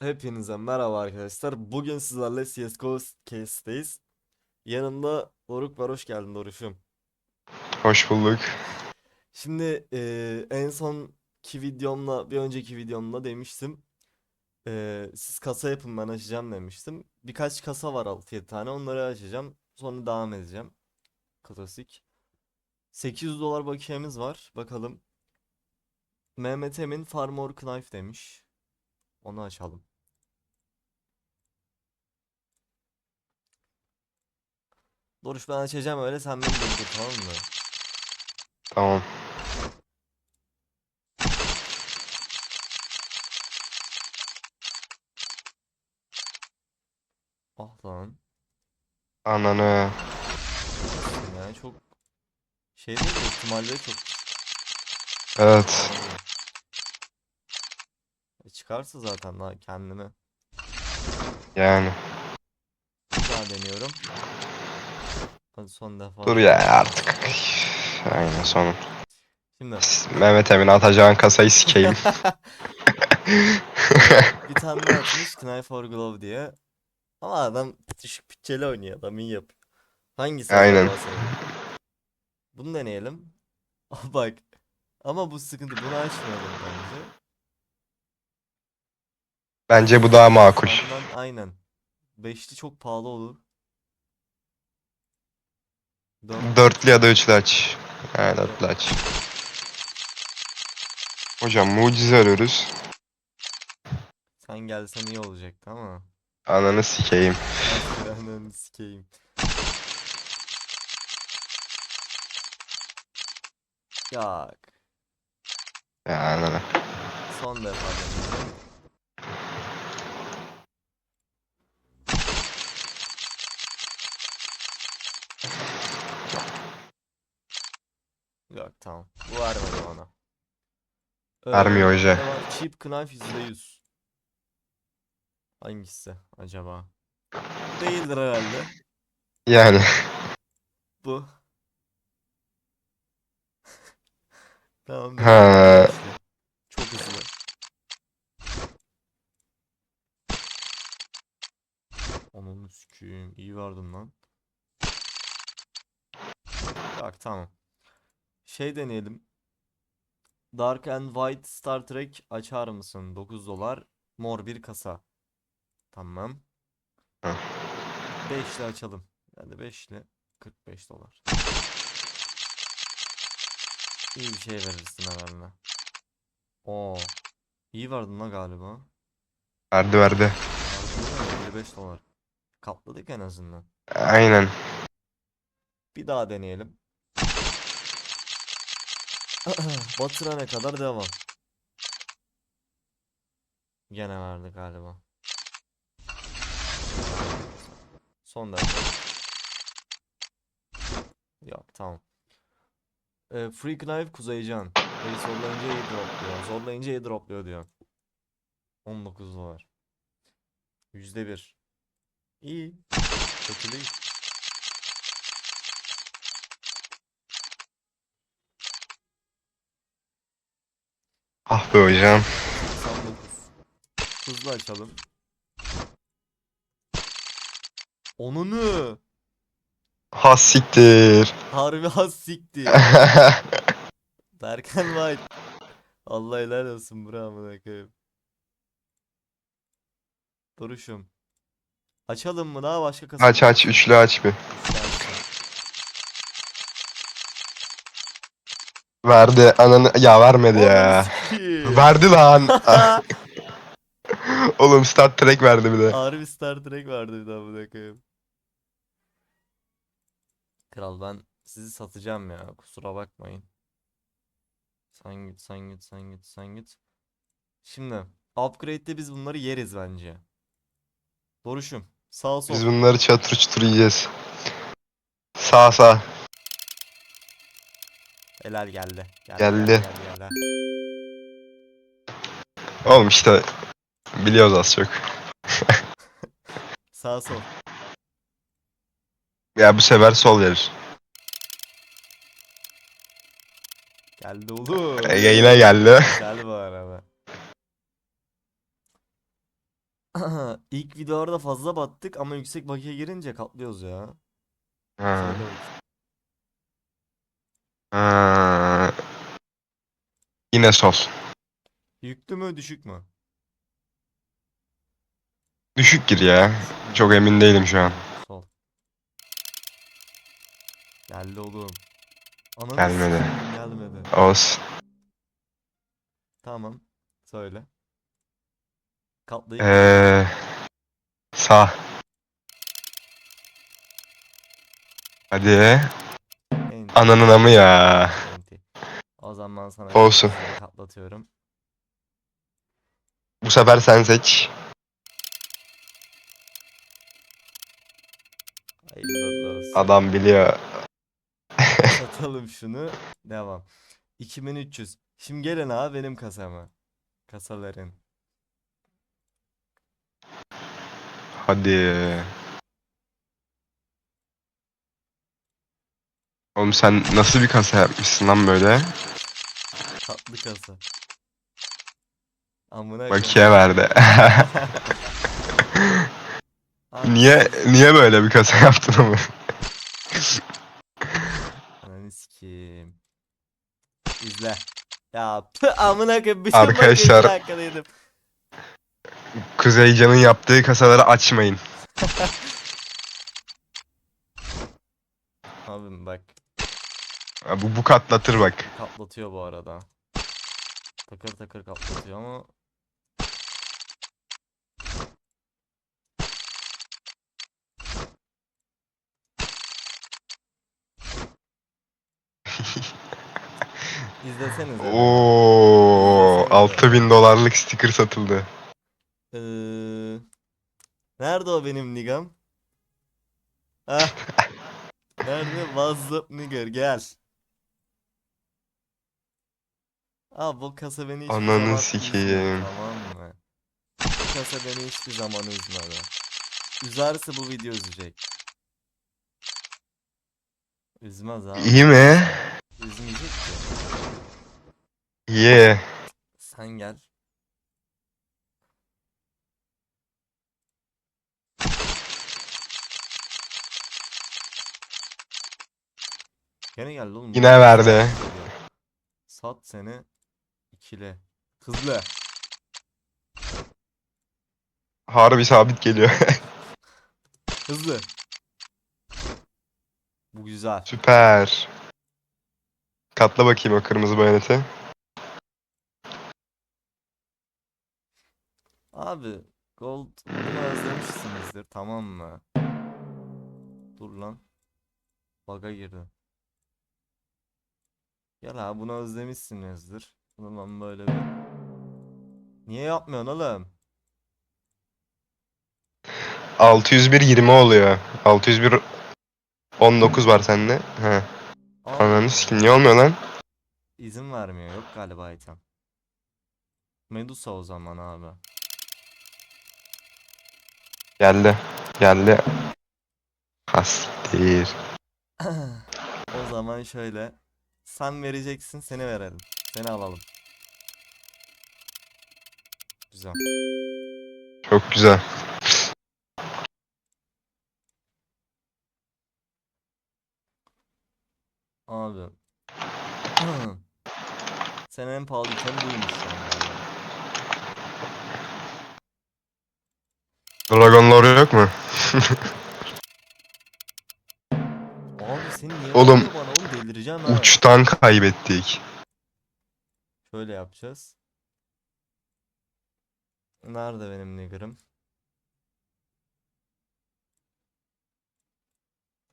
Hepinize merhaba arkadaşlar. Bugün sizlerle CSGO case'teyiz. Yanımda Doruk var. Hoş geldin Doruş'um. Hoş bulduk. Şimdi eee, en sonki videomla bir önceki videomda demiştim. eee, siz kasa yapın ben açacağım demiştim. Birkaç kasa var 6-7 tane. Onları açacağım. Sonra devam edeceğim. Klasik. 800 dolar bakiyemiz var. Bakalım. Mehmet Emin Farmor Knife demiş. Onu açalım. Doruş ben açacağım öyle sen beni durdur tamam mı? Tamam. Ah lan. Ananı. Şey değil mi? ihtimalleri çok Evet. E çıkarsa zaten daha kendimi. Yani. Bir daha deniyorum. Hadi son defa. Dur ya artık. Aynen sonun. Şimdi Mehmet Emin atacağın kasayı sikeyim. bir tane daha atmış Knife for Glove diye. Ama adam düşük bütçeli oynuyor. Adam iyi yapıyor. Hangisi Aynen. Bunu deneyelim. Bak. Ama bu sıkıntı. Bunu açmayalım bence. Bence bu daha makul. Aynen. Beşli çok pahalı olur. Dört. Dörtlü ya da üçlü aç. Ha dörtlü aç. Hocam mucize arıyoruz. Sen gelsen iyi olacaktı ama. Ananı sikeyim. Ananı sikeyim. Yak. Ya ananı. Son defa deneyeceğim. Yok tamam. Bu vermedi bana. Vermiyor Ee, hoca. var? Cheap knife %100. Hangisi acaba? Değildir herhalde. Yani. Bu. Tamam. Ha. Çok hızlı. Ananı sikeyim. İyi verdin lan. Bak tamam. Şey deneyelim. Dark and White Star Trek açar mısın? 9 dolar. Mor bir kasa. Tamam. Hı. 5'li açalım. Yani 5'li 45 dolar. İyi bir şey verirsin herhalde. Oo. İyi verdin la galiba. Verdi verdi. Harbiden 55 dolar. Katladık en azından. Aynen. Bir daha deneyelim. Batırana kadar devam. Gene verdi galiba. Son dakika. Yok tamam. Ee, Free Knife Kuzeycan. Beni zorlayınca iyi dropluyor. Zorlayınca iyi dropluyor diyor. 19 dolar. %1. İyi. Kötü değil. Ah be hocam. 89. Hızlı açalım. Onunu. Ha siktir. Harbi has siktir. Berkan White. Allah helal olsun bro amına koyayım. Duruşum. Açalım mı daha başka kasa? aç aç üçlü aç bir. Verdi ananı ya vermedi ya. Verdi lan. Oğlum Star Trek verdi bir de. Harbi Star Trek vardı bir daha amına koyayım. Kral ben sizi satacağım ya kusura bakmayın. Sen git sen git sen git sen git. Şimdi upgrade'de biz bunları yeriz bence. Doruşum sağ sol. Biz bunları çatır çutur yiyeceğiz. Sağ sağ. Helal geldi. Geldi Geldi. geldi geldi. Oğlum işte biliyoruz az çok. Sağ sol. Ya bu sefer sol verir. Geldi oğlum. E, Yayına geldi. Güzel bu arada. İlk videolarda fazla battık ama yüksek bakiye girince katlıyoruz ya. Ha. Söyle bakayım. Ha. Yine sol. Yüklü mü düşük mü? Düşük gir ya. Çok emin değilim şu an. Sol. Geldi oğlum. Ananı Gelmedi. gelmedi. Olsun. Tamam. Söyle. Katlayıp Ee, sağ. Hadi. enter, Ananın amı ya. O zaman sana Olsun. seni katlatıyorum. Bu sefer sen seç. Hayırlı olsun. Adam biliyor. Satalım şunu. Devam. 2300. Şimdi gelin abi benim kasama. Kasaların. Hadi. Oğlum sen nasıl bir kasa yapmışsın lan böyle? Tatlı kasa. Amına Bakiye verdi. Niye niye böyle bir kasa yaptın ama? Sikeyim. İzle. Ya pı, amına koyayım bütün Arkadaşlar- Arkadaşlar. dakikadaydım. Kuzeycan'ın yaptığı kasaları açmayın. Abim bak Ha, Bu bu katlatır bak. kaplatıyor bu arada. Takır takır kaplatıyor ama İzlesenize. Oo, 6000 dolarlık sticker satıldı. Ee, nerede o benim nigam? Ah. Nerede? WhatsApp nigger gel. Aa bu kasa beni hiçbir Ananı zaman sikeyim. üzmüyor, tamam mı? Bu kasa beni hiçbir zaman üzmedi. Üzerse bu video üzecek. Üzmez abi. İyi mi? İyi. Sen gel. Gene geldi oğlum. Yine verdi. Sat seni ikile. Hızlı. Harbi sabit geliyor. Hızlı. Bu güzel. Süper. Katla bakayım o kırmızı bayoneti. Abi Gold bunu özlemişsinizdir tamam mı? Dur lan. Baga girdi. Gel abi bunu özlemişsinizdir. Bunu ben böyle bir... Niye yapmıyorsun oğlum? 601 20 oluyor. 601 19 var sende. He. Ananı sikim niye olmuyor lan? İzin vermiyor. Yok galiba item. Medusa o zaman abi. Geldi. Geldi. Hastir. O zaman şöyle. Sen vereceksin seni verelim. Seni alalım. Güzel. Çok güzel. Abi. Sen en pahalı item buymuş. Dragon yok mu? Abi seni niye Oğlum, vuruyor bana oğlum delireceğim ha. Uçtan kaybettik. Şöyle yapacağız. Nerede benim nigger'ım?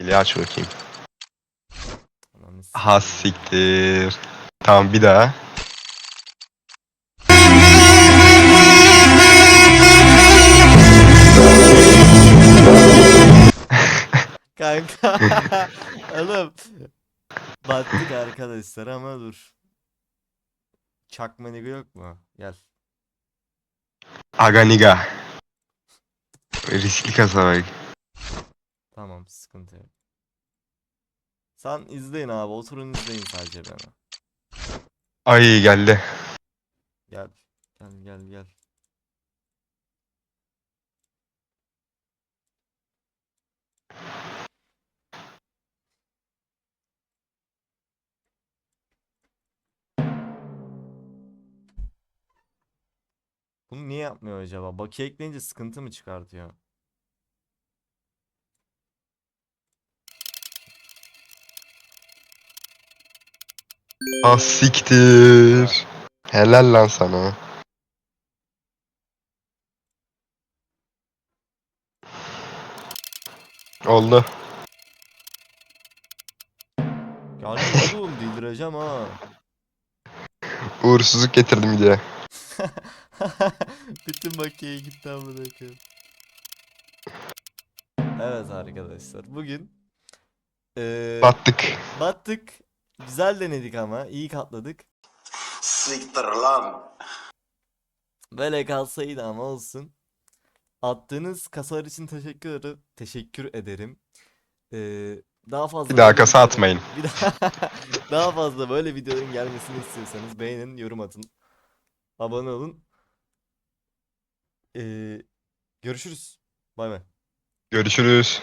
Eli aç bakayım. Ananı Ha siktir. Tamam bir daha. Kanka. Oğlum. Battık arkadaşlar ama dur. Çakma nigga yok mu? Gel. Aganiga. Riskli kasa bak. Tamam sıkıntı yok. Sen izleyin abi oturun izleyin sadece beni. Ay geldi. Gel. Gel gel gel. Bunu niye yapmıyor acaba? Bakiye ekleyince sıkıntı mı çıkartıyor? Ah siktir. Helal lan sana. Oldu. Yani oğlum delireceğim ha. Uğursuzluk getirdim diye. Bütün bakiye gitti amına koyayım. Evet arkadaşlar bugün eee, Battık. battık. Güzel denedik ama iyi katladık. Siktir lan. Böyle kalsaydı ama olsun. Attığınız kasalar için teşekkür ederim. Teşekkür ederim. Eee, daha fazla Bir daha kasa atmayın. Bir daha, daha fazla böyle videoların gelmesini istiyorsanız beğenin, yorum atın. Abone olun. Eee, görüşürüz. Bay bay. Görüşürüz.